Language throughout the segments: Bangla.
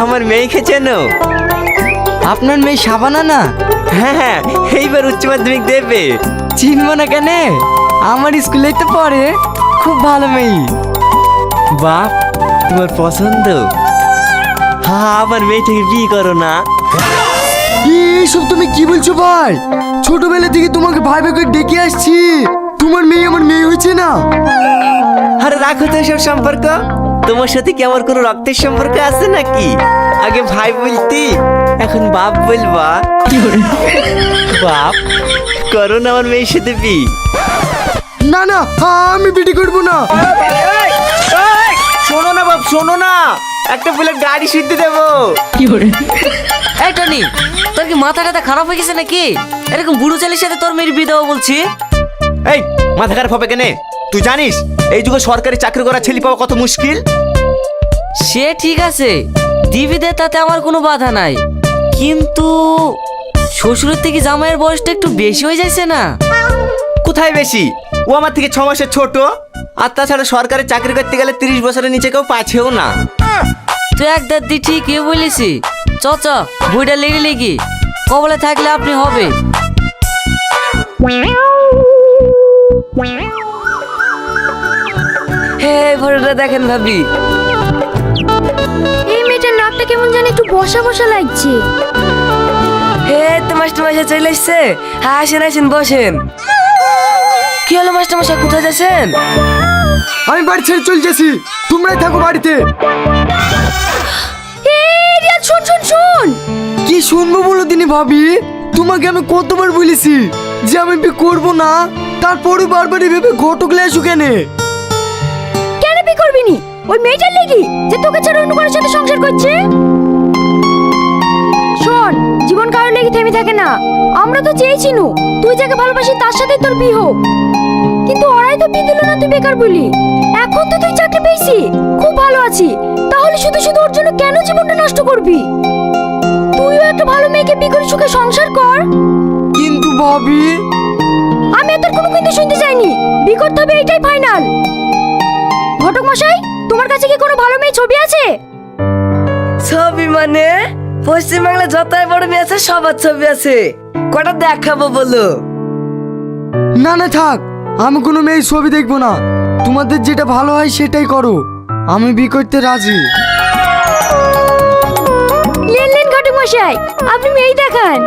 আমার মেয়েকে চেনো আপনার মেয়ে সাবানা না? হ্যাঁ হ্যাঁ এইবার উচ্চ মাধ্যমিক দেবে। চিনব না কেন? আমার স্কুলেই তো পড়ে। খুব ভালো মেয়ে। বাপ তোমার পছন্দ। হ্যাঁ আমার মেয়েটাকে বিয়ে করো না। এইসব তুমি কি বলছো ভাই? ছোটবেলা থেকে তোমাকে ভাই ভাই করে ডেকে আসছি। তোমার মেয়ে আমার মেয়ে হয়েছে না? আরে রাখো তো সব সম্পর্ক। তোমার সাথে কি আমার কোনো রক্তের সম্পর্ক আছে নাকি? আগে ভাই বলতি এখন বাপ বলবা। বাপ? করো না আমার মেয়ের সাথে বি। না না আমি বিটি করব না। শোনো না বাপ শোনো না। একটা বলে গাড়ি সিদ্ধ দেবো। এই টনি তোর কি মাথা টাথা খারাপ হয়ে গেছে নাকি? এরকম বুড়ো ছেলের সাথে তোর মেয়ের বিয়ে দেবো বলছি? এই মাথা খারাপ হবে কেনে? তুই জানিস এই যুগে সরকারি চাকরি করা ছেলে পাওয়া কত মুশকিল? সে ঠিক আছে। দিবিদের তাতে আমার কোনো বাধা নাই। কিন্তু শ্বশুরের থেকে জামাইয়ের বয়সটা একটু বেশি হয়ে যাচ্ছে না। কোথায় বেশি? ও আমার থেকে ছ মাসের ছোট। আর তাছাড়া সরকারি চাকরি করতে গেলে তিরিশ বছরের নিচে কেউ পাছেও না। তুই এক দাদি ঠিকই বলেছি। চ চ বইটা লেগে লেগি। কবলে থাকলে আপনি হবে। হে ফটোটা দেখেন ভাবি। এই মেয়েটার নাকটা কেমন জানি একটু বসা বসা লাগছে। হে তো মাস্টার মশাই চলে এসছে। হ্যাঁ আসেন আসেন বসেন। কি হলো মাস্টার মশাই কোথায় যাচ্ছেন? আমি বাড়ি ছেড়ে চলে যাচ্ছি তোমরাই থাকো বাড়িতে। এই শোন শোন শোন। কি শুনব বলো দিনি ভাবি? তোমাকে আমি কতবার বলেছি যে আমি করব না তারপরে বারবার ভেবে ঘটক লেসু কেনে? কেন বি করবি নি ওই মেয়েটার লেগি যে তোকে ছাড়া অন্য কারোর সাথে সংসার করছে? শোন জীবন কারোর লেগে থেমে থাকে না। আমরা তো চেয়েছি নু তুই যাকে ভালোবাসি তার সাথে তোর বিয়ে হোক। কিন্তু ওরাই তো বিয়ে দিল না তুই বেকার বলি। এখন তো তুই চাকরি পেয়েছি খুব ভালো আছি। তাহলে শুধু শুধু ওর জন্য কেন জীবনটা নষ্ট করবি? তুইও একটা ভালো মেয়েকে বিয়ে করে সুখে সংসার কর। কিন্তু ভাবি। আমি তোর কোনো কিন্তু শুনতে চাইনি। বিয়ে করতে হবে এটাই ফাইনাল কাছে কি কোনো ভালো মেয়ে ছবি আছে? ছবি মানে? পশ্চিমবাংলা যতই বড় মেয়ে আছে সবার ছবি আছে। কটা দেখাবো বলো? না না থাক। আমি কোনো মেয়ের ছবি দেখব না। তোমাদের যেটা ভালো হয় সেটাই করো। আমি বিয়ে করতে রাজি। লেন লেন ঘটক মশাই আপনি মেয়ে দেখান।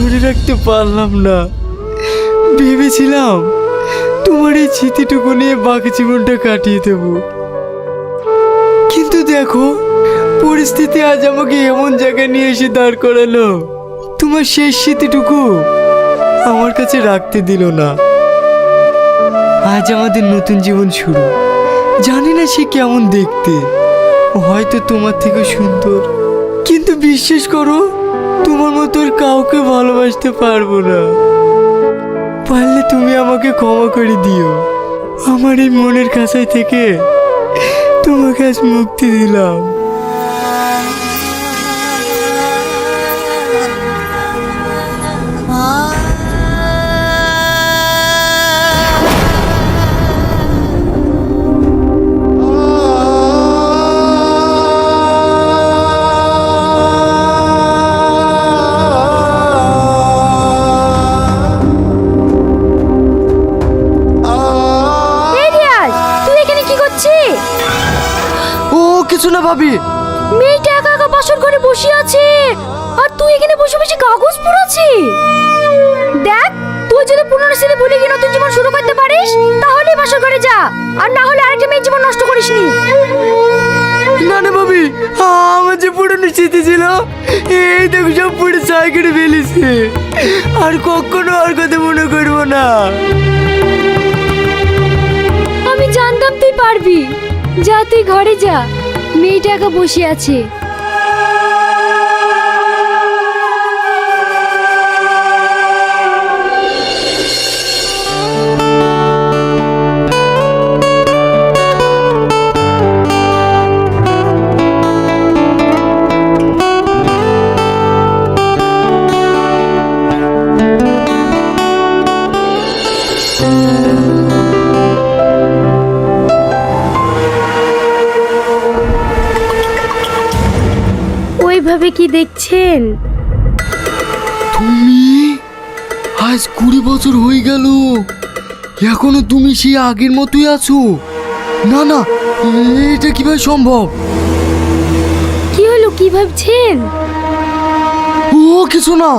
ধরে রাখতে পারলাম না। ভেবেছিলাম তোমার এই স্মৃতিটুকু নিয়ে বাকি জীবনটা কাটিয়ে দেব। কিন্তু দেখো, পরিস্থিতি আজ আমাকে এমন জায়গায় নিয়ে এসে দাঁড় করালো। তোমার শেষ স্মৃতিটুকু আমার কাছে রাখতে দিল না। আজ আমাদের নতুন জীবন শুরু। জানি না সে কেমন দেখতে। হয়তো তোমার থেকে সুন্দর। কিন্তু বিশ্বাস করো, তোমার মতো আর কাউকে ভালোবাসতে পারব না। পারলে তুমি আমাকে ক্ষমা করে দিও। আমার এই মনের কাছায় থেকে তোমাকে আজ মুক্তি দিলাম। না ভাবি? মেয়েটা একা একা বাসর ঘরে বসে আছে। আর তুই এখানে বসে বসে কাগজ পোড়াচ্ছি? দেখ তুই যদি পুরনো স্মৃতি ভুলে গিয়ে নতুন জীবন শুরু করতে পারিস তাহলেই বাসর ঘরে যা। আর না হলে আরেকটা মেয়ের জীবন নষ্ট করিসনি। না না ভাবি আমার যে পুরনো স্মৃতি ছিল এই দেখো সব পুরো সাইকেলে ফেলেছে। আর কখনো আর কথা মনে করব না। আমি জানতাম তুই পারবি। যা তুই ঘরে যা। মেয়েটা একা বসে আছে। ওইভাবে কি দেখছেন? তুমি? আজ কুড়ি বছর হয়ে গেল। এখনও তুমি সেই আগের মতোই আছো? না না এটা কীভাবে সম্ভব? কি হলো কি ভাবছেন? ও কিছু না।